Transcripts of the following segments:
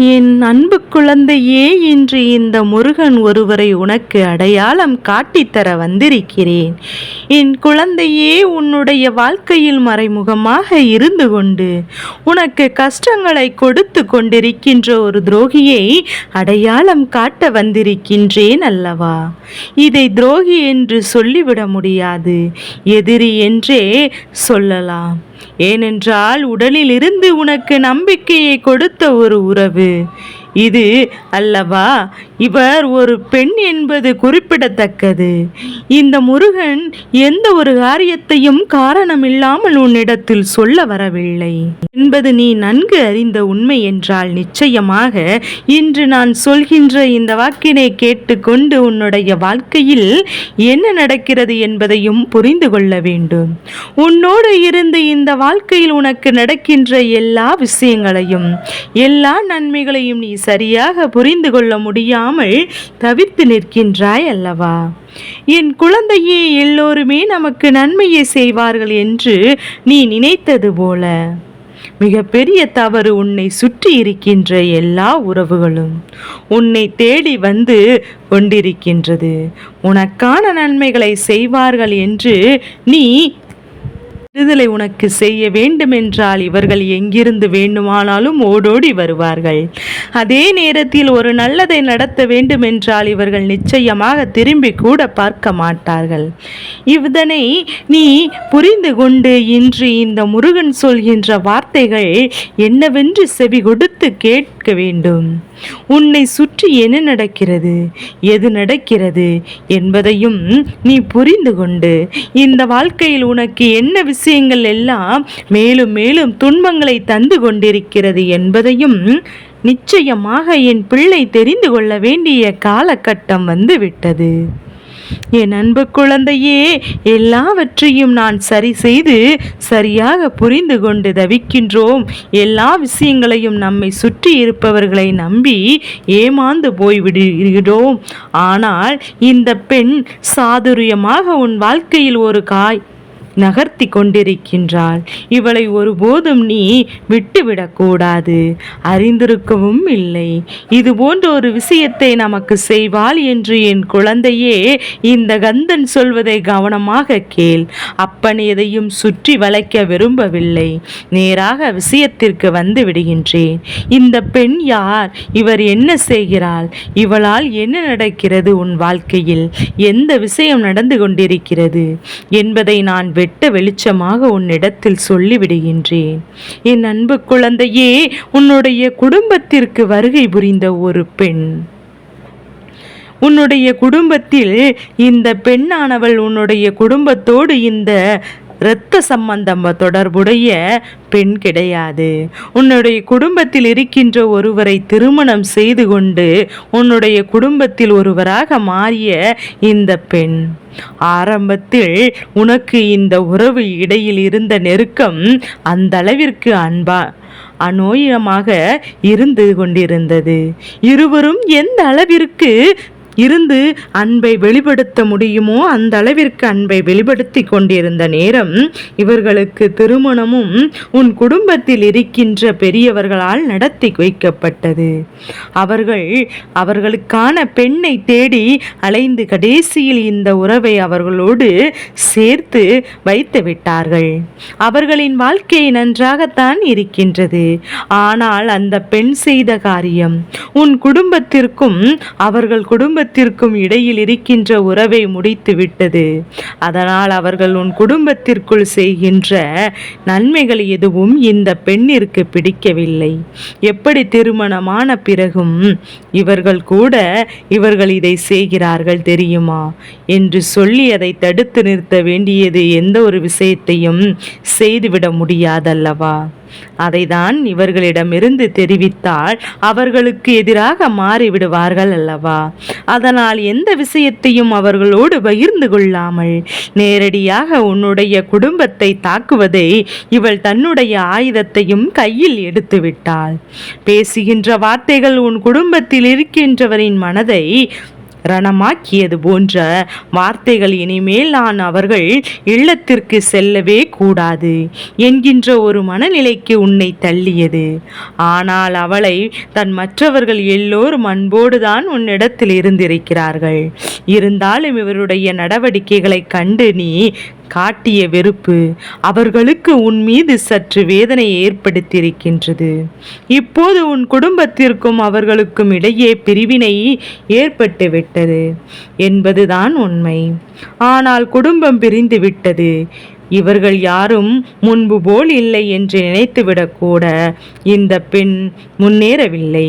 என் அன்பு குழந்தையே இன்று இந்த முருகன் ஒருவரை உனக்கு அடையாளம் காட்டித்தர வந்திருக்கிறேன். என் குழந்தையே உன்னுடைய வாழ்க்கையில் மறைமுகமாக இருந்து கொண்டு உனக்கு கஷ்டங்களை கொடுத்து கொண்டிருக்கின்ற ஒரு துரோகியை அடையாளம் காட்ட வந்திருக்கின்றேன் அல்லவா? இதை துரோகி என்று சொல்லிவிட முடியாது. எதிரி என்றே சொல்லலாம். ஏனென்றால் உடலில் இருந்து உனக்கு நம்பிக்கையை கொடுத்த ஒரு உறவு. இது அல்லவா? இவர் ஒரு பெண் என்பது குறிப்பிடத்தக்கது. இந்த முருகன் எந்த ஒரு காரியத்தையும் காரணமில்லாமல் உன்னிடத்தில் சொல்ல வரவில்லை. என்பது நீ நன்கு அறிந்த உண்மை என்றால் நிச்சயமாக இன்று நான் சொல்கின்ற இந்த வாக்கினை கேட்டுக்கொண்டு உன்னுடைய வாழ்க்கையில் என்ன நடக்கிறது என்பதையும் புரிந்து கொள்ள வேண்டும். உன்னோடு இருந்து இந்த வாழ்க்கையில் உனக்கு நடக்கின்ற எல்லா விஷயங்களையும் எல்லா நன்மைகளையும் நீ சரியாக புரிந்து கொள்ள முடியாமல் தவிர்த்து நிற்கின்றாய் அல்லவா? என் குழந்தையே எல்லோருமே நமக்கு நன்மையை செய்வார்கள் என்று நீ நினைத்தது போல. மிகப்பெரிய தவறு உன்னை சுற்றி இருக்கின்ற எல்லா உறவுகளும் உன்னை தேடி வந்து கொண்டிருக்கின்றது. உனக்கான நன்மைகளை செய்வார்கள் என்று நீ விடுதலை உனக்கு செய்ய வேண்டுமென்றால் இவர்கள் எங்கிருந்து வேண்டுமானாலும் ஓடோடி வருவார்கள். அதே நேரத்தில் ஒரு நல்லதை நடத்த வேண்டுமென்றால் இவர்கள் நிச்சயமாக திரும்பி கூட பார்க்க மாட்டார்கள். இதனை நீ புரிந்து கொண்டு இன்று இந்த முருகன் சொல்கின்ற வார்த்தைகள் என்னவென்று செவி கொடுத்து கேட்க வேண்டும். உன்னை சுற்றி என்ன நடக்கிறது? எது நடக்கிறது என்பதையும் நீ புரிந்து கொண்டு இந்த வாழ்க்கையில் உனக்கு என்ன விஷயங்கள் எல்லாம் மேலும் மேலும் துன்பங்களை தந்து கொண்டிருக்கிறது என்பதையும் நிச்சயமாக என் பிள்ளை தெரிந்து கொள்ள வேண்டிய காலகட்டம் வந்துவிட்டது. என் அன்பு குழந்தையே எல்லாவற்றையும் நான் சரி செய்து சரியாக புரிந்து கொண்டு தவிக்கின்றோம். எல்லா விஷயங்களையும் நம்மை சுற்றி இருப்பவர்களை நம்பி ஏமாந்து போய்விடுகிறோம். ஆனால் இந்த பெண் சாதுரியமாக உன் வாழ்க்கையில் ஒரு காய் நகர்த்தி கொண்டிருக்கின்றாள் இவளை ஒருபோதும் நீ விட்டுவிடக்கூடாது அறிந்திருக்கவும் இல்லை. இது போன்ற ஒரு விஷயத்தை நமக்கு செய்வாள் என்று என் குழந்தையே இந்த கந்தன் சொல்வதை கவனமாக கேள். அப்பன் எதையும் சுற்றி வளைக்க விரும்பவில்லை. நேராக விஷயத்திற்கு வந்து விடுகின்றேன். இந்த பெண் யார்? இவர் என்ன செய்கிறாள்? இவளால் என்ன நடக்கிறது உன் வாழ்க்கையில்? எந்த விஷயம் நடந்து கொண்டிருக்கிறது? என்பதை நான் வெட்ட வெளிச்சமாக உன்னிடத்தில் சொல்லிவிடுகின்றேன். என் அன்பு குழந்தையே உன்னுடைய குடும்பத்திற்கு வருகை புரிந்த ஒரு பெண். உன்னுடைய குடும்பத்தில் இந்த பெண்ணானவள் உன்னுடைய குடும்பத்தோடு இந்த இரத்த சம்பந்தம் தொடர்புடைய பெண் கிடையாது. உன்னுடைய குடும்பத்தில் இருக்கின்ற ஒருவரை திருமணம் செய்து கொண்டு உன்னுடைய குடும்பத்தில் ஒருவராக மாறிய இந்த பெண். ஆரம்பத்தில் உனக்கு இந்த உறவு இடையில் இருந்த நெருக்கம் அந்த அளவிற்கு அன்பா அநோயமாக இருந்து கொண்டிருந்தது. இருவரும் எந்த அளவிற்கு இருந்து அன்பை வெளிப்படுத்த முடியுமோ அந்த அளவிற்கு அன்பை வெளிப்படுத்தி கொண்டிருந்த நேரம் இவர்களுக்கு திருமணமும் உன் குடும்பத்தில் இருக்கின்ற பெரியவர்களால் நடத்தி வைக்கப்பட்டது. அவர்கள் அவர்களுக்கான பெண்ணை தேடி அலைந்து கடைசியில் இந்த உறவை அவர்களோடு சேர்த்து வைத்து விட்டார்கள். அவர்களின் வாழ்க்கை நன்றாகத்தான் இருக்கின்றது. ஆனால் அந்த பெண் செய்த காரியம் உன் குடும்பத்திற்கும் அவர்கள் குடும்ப குடும்பத்திற்கும் இடையில் இருக்கின்ற உறவை முடித்து விட்டது அதனால் அவர்கள் உன் குடும்பத்திற்குள் செய்கின்ற நன்மைகள் எதுவும் இந்த பெண்ணிற்கு பிடிக்கவில்லை. எப்படி திருமணமான பிறகும் இவர்கள் கூட இவர்கள் இதை செய்கிறார்கள் தெரியுமா? என்று சொல்லி அதை தடுத்து நிறுத்த வேண்டியது எந்த ஒரு விஷயத்தையும் செய்துவிட முடியாதல்லவா? அதைதான் இவர்களிடமிருந்து தெரிவித்தால் அவர்களுக்கு எதிராக மாறிவிடுவார்கள் அல்லவா? அதனால் எந்த விஷயத்தையும் அவர்களோடு பகிர்ந்து கொள்ளாமல் நேரடியாக உன்னுடைய குடும்பத்தை தாக்குவதை இவள் தன்னுடைய ஆயுதத்தையும் கையில் எடுத்து விட்டாள் பேசுகின்ற வார்த்தைகள் உன் குடும்பத்தில் இருக்கின்றவரின் மனதை ரணமாக்கியது போன்ற வார்த்தைகள் இனிமேல் நான் அவர்கள் இல்லத்திற்கு செல்லவே கூடாது என்கின்ற ஒரு மனநிலைக்கு உன்னை தள்ளியது. ஆனால் அவளை தன் மற்றவர்கள் எல்லோரும் அன்போடுதான் உன்னிடத்தில் இருந்திருக்கிறார்கள். இருந்தாலும் இவருடைய நடவடிக்கைகளை கண்டு நீ காட்டிய வெறுப்பு அவர்களுக்கு உன் மீது சற்று வேதனை ஏற்படுத்தியிருக்கின்றது. இப்போது உன் குடும்பத்திற்கும் அவர்களுக்கும் இடையே பிரிவினை ஏற்பட்டுவிட்டது என்பதுதான் உண்மை. ஆனால் குடும்பம் பிரிந்து விட்டது இவர்கள் யாரும் முன்பு போல் இல்லை என்று நினைத்துவிடக்கூட இந்த பெண் முன்னேறவில்லை.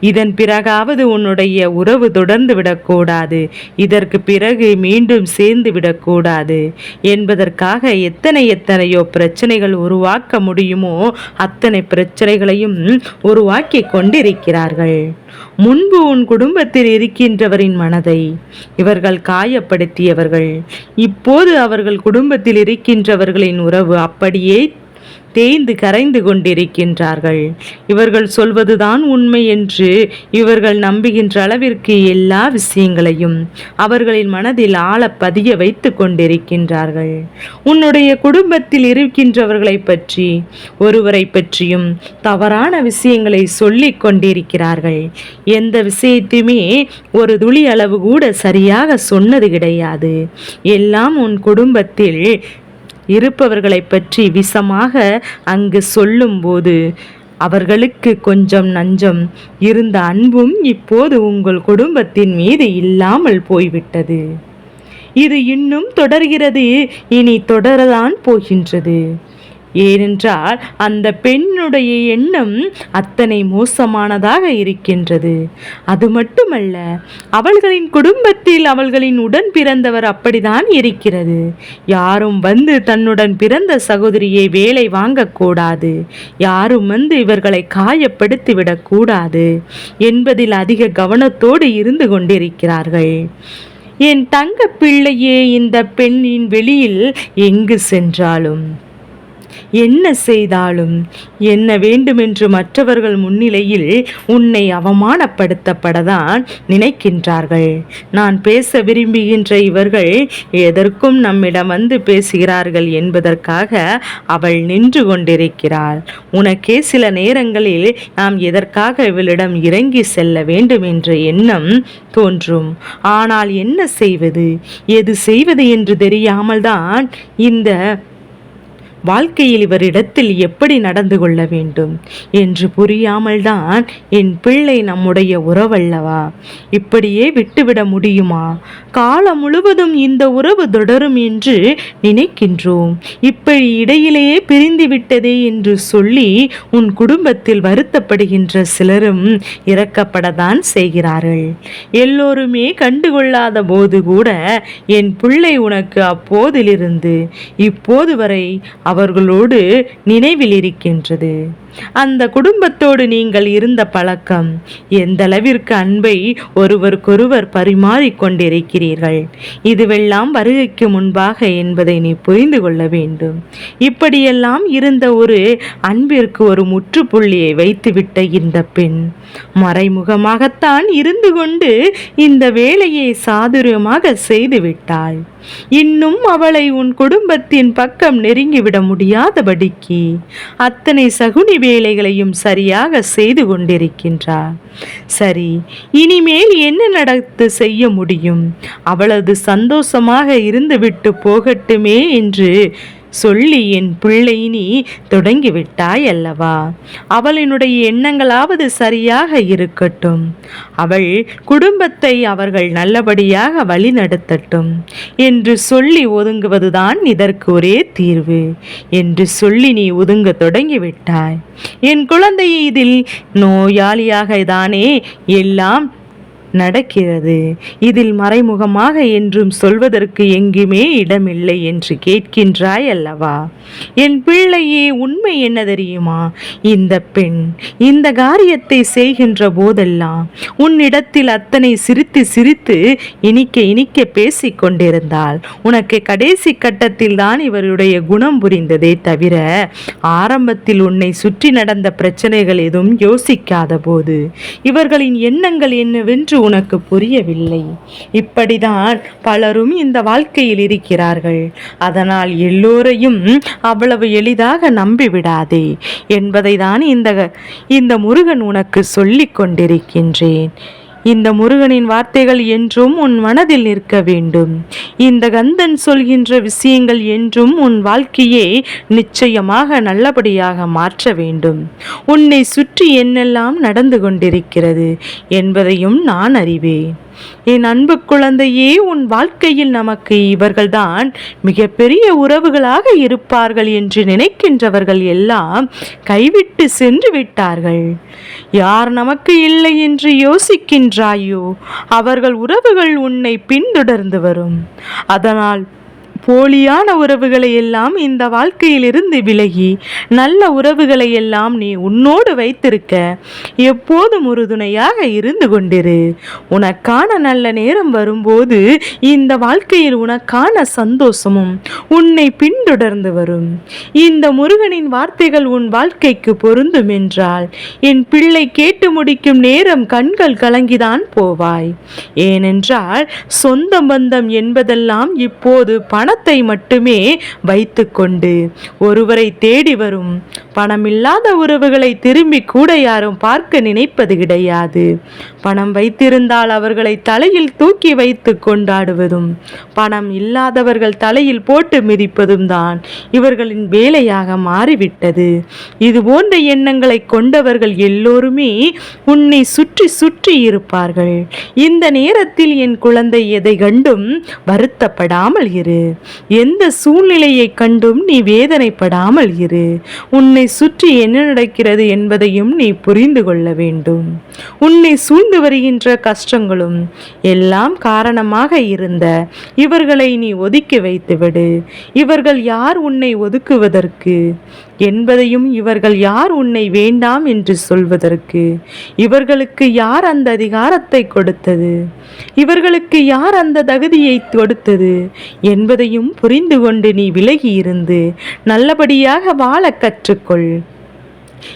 இதன் பிறகாவது உன்னுடைய உறவு தொடர்ந்து விடக்கூடாது. இதற்கு பிறகு மீண்டும் சேர்ந்து விடக்கூடாது. என்பதற்காக எத்தனை எத்தனையோ பிரச்சனைகள் உருவாக்க முடியுமோ அத்தனை பிரச்சனைகளையும் உருவாக்கி கொண்டிருக்கிறார்கள். முன்பு உன் குடும்பத்தில் இருக்கின்றவரின் மனதை இவர்கள் காயப்படுத்தியவர்கள். இப்போது அவர்கள் குடும்பத்தில் இருக்கின்றவர்களின் உறவு அப்படியே தேய்ந்து கரைந்து கொண்டிருக்கின்றார்கள். இவர்கள் சொல்வதுதான் உண்மை என்று இவர்கள் நம்புகின்ற அளவிற்கு எல்லா விஷயங்களையும் அவர்களின் மனதில் ஆழ பதிய வைத்து கொண்டிருக்கின்றார்கள். உன்னுடைய குடும்பத்தில் இருக்கின்றவர்களை பற்றி ஒருவரை பற்றியும் தவறான விஷயங்களை சொல்லிக் கொண்டிருக்கிறார்கள். எந்த விஷயத்தையுமே ஒரு துளி அளவு கூட சரியாக சொன்னது கிடையாது. எல்லாம் உன் குடும்பத்தில் இருப்பவர்களை பற்றி விஷமாக அங்கு சொல்லும்போது அவர்களுக்கு கொஞ்சம் நஞ்சம் இருந்த அன்பும் இப்போது உங்கள் குடும்பத்தின் மீது இல்லாமல் போய்விட்டது. இது இன்னும் தொடர்கிறது இனி தொடரதான் போகின்றது. ஏனென்றால் அந்த பெண்ணுடைய எண்ணம் அத்தனை மோசமானதாக இருக்கின்றது. அது மட்டுமல்ல அவள்களின் குடும்பத்தில் அவள்களின் உடன் பிறந்தவர் அப்படிதான் இருக்கிறது. யாரும் வந்து தன்னுடன் பிறந்த சகோதரியை வேலை வாங்கக்கூடாது யாரும் வந்து இவர்களை காயப்படுத்தி விடக்கூடாது என்பதில் அதிக கவனத்தோடு இருந்து கொண்டிருக்கிறார்கள். என் தங்க பிள்ளையே இந்த பெண்ணின் வெளியில் எங்கு சென்றாலும்? என்ன செய்தாலும்? என்ன வேண்டுமென்று மற்றவர்கள் முன்னிலையில் உன்னை அவமானப்படுத்தப்படதான் நினைக்கின்றார்கள். நான் பேச விரும்புகின்ற இவர்கள் எதற்கும் நம்மிடம் வந்து பேசுகிறார்கள் என்பதற்காக அவள் நின்று கொண்டிருக்கிறாள். உனக்கே சில நேரங்களில் நாம் எதற்காக இவளிடம் இறங்கி செல்ல வேண்டும் என்ற எண்ணம் தோன்றும். ஆனால் என்ன செய்வது? எது செய்வது என்று தெரியாமல் தான் இந்த வாழ்க்கையில் இவரிடத்தில் எப்படி நடந்து கொள்ள வேண்டும் என்று புரியாமல்தான் என் பிள்ளை நம்முடைய உறவல்லவா? இப்படியே விட்டுவிட முடியுமா? காலம் முழுவதும் இந்த உறவு தொடரும் என்று நினைக்கின்றோம். இப்படி இடையிலேயே பிரிந்து விட்டதே என்று சொல்லி உன் குடும்பத்தில் வருத்தப்படுகின்ற சிலரும் இறக்கப்படத்தான் செய்கிறார்கள். எல்லோருமே கண்டுகொள்ளாத போது கூட என் பிள்ளை உனக்கு அப்போதிலிருந்து இப்போது வரை அவ அவர்களோடு நினைவில் இருக்கின்றது அந்த குடும்பத்தோடு நீங்கள் இருந்த பழக்கம். எந்த அளவிற்கு அன்பை ஒருவருக்கொருவர் பரிமாறிக்கொண்டிருக்கிறீர்கள் இதுவெல்லாம் வருகைக்கு முன்பாக என்பதை நீ புரிந்து கொள்ள வேண்டும். இப்படியெல்லாம் இருந்த ஒரு அன்பிற்கு ஒரு முற்றுப்புள்ளியை வைத்துவிட்ட இந்த பெண் மறைமுகமாகத்தான் இருந்து கொண்டு இந்த வேலையை சாதுரியமாக செய்துவிட்டாள் இன்னும் அவளை உன் குடும்பத்தின் பக்கம் நெருங்கிவிட முடியாதபடிக்கு அத்தனை சகுனி வேலைகளையும் சரியாக செய்து கொண்டிருக்கின்றார். சரி இனிமேல் என்ன நடத்து செய்ய முடியும்? அவளது சந்தோஷமாக இருந்துவிட்டு போகட்டுமே என்று சொல்லி என் பிள்ளை நீ தொடங்கிவிட்டாய் அல்லவா அவளினுடைய எண்ணங்களாவது சரியாக இருக்கட்டும். அவள் குடும்பத்தை அவர்கள் நல்லபடியாக வழிநடத்தட்டும். என்று சொல்லி ஒதுங்குவதுதான் இதற்கு ஒரே தீர்வு. என்று சொல்லி நீ ஒதுங்க தொடங்கிவிட்டாய். என் குழந்தையை இதில் நோயாளியாக தானே எல்லாம் நடக்கிறது. இதில் மறைமுகமாக என்றும் சொல்வதற்கு எங்குமே இடமில்லை என்று கேட்கின்றாய் அல்லவா என் பிள்ளையே உண்மை என்ன தெரியுமா? இந்த பெண் இந்த காரியத்தை செய்கின்ற போதெல்லாம் உன்னிடத்தில் அத்தனை சிரித்து சிரித்து இனிக்க இனிக்க பேசிக் கொண்டிருந்தாள். உனக்கு கடைசி கட்டத்தில் தான் இவருடைய குணம் புரிந்ததே தவிர ஆரம்பத்தில் உன்னை சுற்றி நடந்த பிரச்சனைகள் எதுவும் யோசிக்காத போது இவர்களின் எண்ணங்கள் என்னவென்று என்று உனக்கு புரியவில்லை. இப்படிதான் பலரும் இந்த வாழ்க்கையில் இருக்கிறார்கள். அதனால் எல்லோரையும் அவ்வளவு எளிதாக நம்பிவிடாதே என்பதை தான் இந்த இந்த முருகன் உனக்கு சொல்லிக் கொண்டிருக்கின்றேன். இந்த முருகனின் வார்த்தைகள் என்றும் உன் மனதில் நிற்க வேண்டும். இந்த கந்தன் சொல்கின்ற விஷயங்கள் என்றும் உன் வாழ்க்கையை நிச்சயமாக நல்லபடியாக மாற்ற வேண்டும். உன்னை சுற்றி என்னெல்லாம் நடந்து கொண்டிருக்கிறது என்பதையும் நான் அறிவேன். என் அன்பு குழந்தையே உன் வாழ்க்கையில் நமக்கு இவர்கள்தான் மிகப்பெரிய உறவுகளாக இருப்பார்கள் என்று நினைக்கின்றவர்கள் எல்லாம் கைவிட்டு சென்று விட்டார்கள். யார் நமக்கு இல்லை என்று யோசிக்கின்றாயோ அவர்கள் உறவுகள் உன்னை பின்தொடர்ந்து வரும். அதனால் போலியான உறவுகளை எல்லாம் இந்த வாழ்க்கையிலிருந்து விலகி நல்ல உறவுகளை எல்லாம் நீ உன்னோடு வைத்திருக்க எப்போதும் உறுதுணையாக இருந்து கொண்டிரு. உனக்கான நல்ல நேரம் வரும்போது இந்த வாழ்க்கையில் உனக்கான சந்தோஷமும் உன்னை பின்தொடர்ந்து வரும். இந்த முருகனின் வார்த்தைகள் உன் வாழ்க்கைக்கு பொருந்தும் என்றால் என் பிள்ளை கேட்டு முடிக்கும் நேரம் கண்கள் கலங்கிதான் போவாய். ஏனென்றால் சொந்த பந்தம் என்பதெல்லாம் இப்போது பண பணத்தை மட்டுமே வைத்துக்கொண்டு ஒருவரை தேடி வரும். பணமில்லாத உறவுகளை திரும்பி கூட யாரும் பார்க்க நினைப்பது கிடையாது. பணம் வைத்திருந்தால் அவர்களை தலையில் தூக்கி வைத்து கொண்டாடுவதும் பணம் இல்லாதவர்கள் தலையில் போட்டு மிதிப்பதும் தான் இவர்களின் வேலையாக மாறிவிட்டது. இது போன்ற எண்ணங்களை கொண்டவர்கள் எல்லோருமே உன்னை சுற்றி சுற்றி இருப்பார்கள். இந்த நேரத்தில் என் குழந்தை எதை கண்டும் வருத்தப்படாமல் இரு. எந்த சூழ்நிலையை கண்டும் நீ வேதனைப்படாமல் இரு. உன்னை சுற்றி என்ன நடக்கிறது என்பதையும் நீ புரிந்து கொள்ள வேண்டும். உன்னை சூழ்ந்து வருகின்ற கஷ்டங்களும் எல்லாம் காரணமாக இருந்த இவர்களை நீ ஒதுக்கி வைத்துவிடு. இவர்கள் யார் உன்னை ஒதுக்குவதற்கு? என்பதையும் இவர்கள் யார் உன்னை வேண்டாம் என்று சொல்வதற்கு? இவர்களுக்கு யார் அந்த அதிகாரத்தை கொடுத்தது? இவர்களுக்கு யார் அந்த தகுதியை கொடுத்தது? என்பதையும் புரிந்து கொண்டு நீ விலகி இருந்து நல்லபடியாக வாழ கற்றுக்கொள்.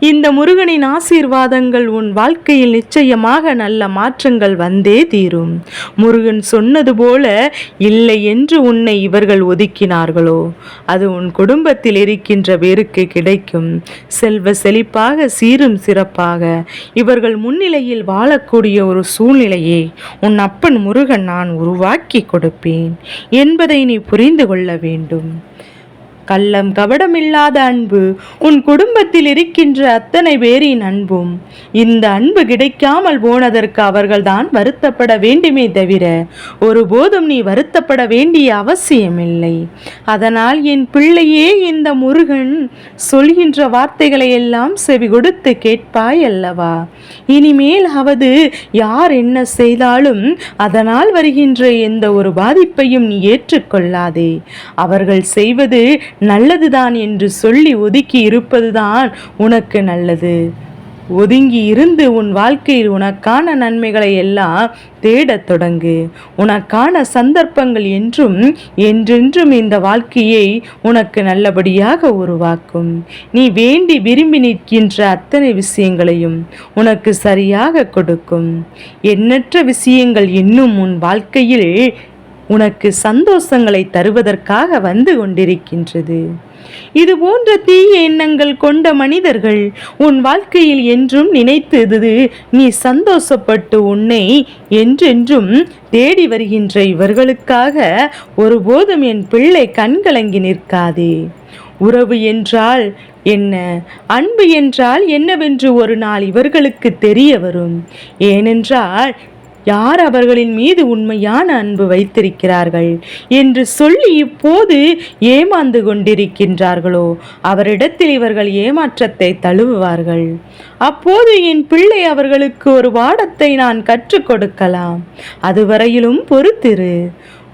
இந்த முருகனின் ஆசீர்வாதங்கள் உன் வாழ்க்கையில் நிச்சயமாக நல்ல மாற்றங்கள் வந்தே தீரும். முருகன் சொன்னது போல இல்லை என்று உன்னை இவர்கள் ஒதுக்கினார்களோ? அது உன் குடும்பத்தில் இருக்கின்ற பேருக்கு கிடைக்கும். செல்வ செழிப்பாக சீரும் சிறப்பாக. இவர்கள் முன்னிலையில் வாழக்கூடிய ஒரு சூழ்நிலையை உன் அப்பன் முருகன் நான் உருவாக்கி கொடுப்பேன் என்பதை நீ புரிந்து கொள்ள வேண்டும். கள்ளம் கவடமில்லாத அன்பு. உன் குடும்பத்தில் இருக்கின்ற அத்தனை பேரின் அன்பும் இந்த அன்பு கிடைக்காமல் போனதற்கு அவர்கள்தான் வருத்தப்பட வேண்டுமே தவிர ஒருபோதும் நீ வருத்தப்பட வேண்டிய அவசியமில்லை. அதனால் என் பிள்ளையே இந்த முருகன் சொல்கின்ற வார்த்தைகளை எல்லாம் செவி கொடுத்து கேட்பாய் அல்லவா இனிமேல் அவது யார் என்ன செய்தாலும் அதனால் வருகின்ற எந்த ஒரு பாதிப்பையும் நீ ஏற்றுக்கொள்ளாதே. அவர்கள் செய்வது நல்லதுதான் என்று சொல்லி ஒதுக்கி இருப்பதுதான் உனக்கு நல்லது. ஒதுங்கி இருந்து உன் வாழ்க்கையில் உனக்கான நன்மைகளை எல்லாம் தேடத் தொடங்கு. உனக்கான சந்தர்ப்பங்கள் என்றும் என்றென்றும் இந்த வாழ்க்கையை உனக்கு நல்லபடியாக உருவாக்கும். நீ வேண்டி விரும்பி நிற்கின்ற அத்தனை விஷயங்களையும் உனக்கு சரியாக கொடுக்கும். எண்ணற்ற விஷயங்கள் இன்னும் உன் வாழ்க்கையில் உனக்கு சந்தோஷங்களை தருவதற்காக வந்து கொண்டிருக்கின்றது. இது போன்ற தீய எண்ணங்கள் கொண்ட மனிதர்கள் உன் வாழ்க்கையில் என்றும் நினைத்தது நீ சந்தோஷப்பட்டு உன்னை என்றென்றும் தேடி வருகின்ற இவர்களுக்காக ஒருபோதும் என் பிள்ளை கண்கலங்கி நிற்காதே. உறவு என்றால் என்ன? அன்பு என்றால் என்னவென்று ஒரு நாள் இவர்களுக்கு தெரிய வரும். ஏனென்றால் யார் அவர்களின் மீது உண்மையான அன்பு வைத்திருக்கிறார்கள்? என்று சொல்லி இப்போது ஏமாந்து கொண்டிருக்கின்றார்களோ? அவரிடத்தில் இவர்கள் ஏமாற்றத்தை தழுவுவார்கள். அப்போது என் பிள்ளை அவர்களுக்கு ஒரு பாடத்தை நான் கற்றுக் கொடுக்கலாம். அதுவரையிலும் பொறுத்திரு.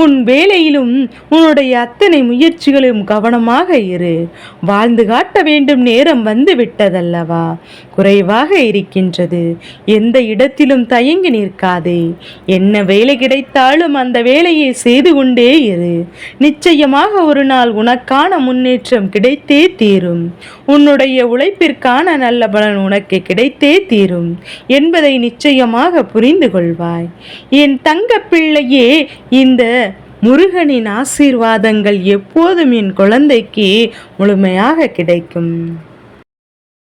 உன் வேலையிலும் உன்னுடைய அத்தனை முயற்சிகளும் கவனமாக இரு. வாழ்ந்து காட்ட வேண்டும் நேரம் வந்து விட்டதல்லவா குறைவாக இருக்கின்றது. எந்த இடத்திலும் தயங்கி நிற்காதே. என்ன வேலை கிடைத்தாலும் அந்த வேலையை செய்து கொண்டே இரு. நிச்சயமாக ஒரு நாள் உனக்கான முன்னேற்றம் கிடைத்தே தீரும். உன்னுடைய உழைப்பிற்கான நல்ல பலன் உனக்கு கிடைத்தே தீரும் என்பதை நிச்சயமாக புரிந்து கொள்வாய். என் தங்க பிள்ளையே இந்த முருகனின் ஆசீர்வாதங்கள் எப்போதும் என் குழந்தைக்கு முழுமையாக கிடைக்கும்.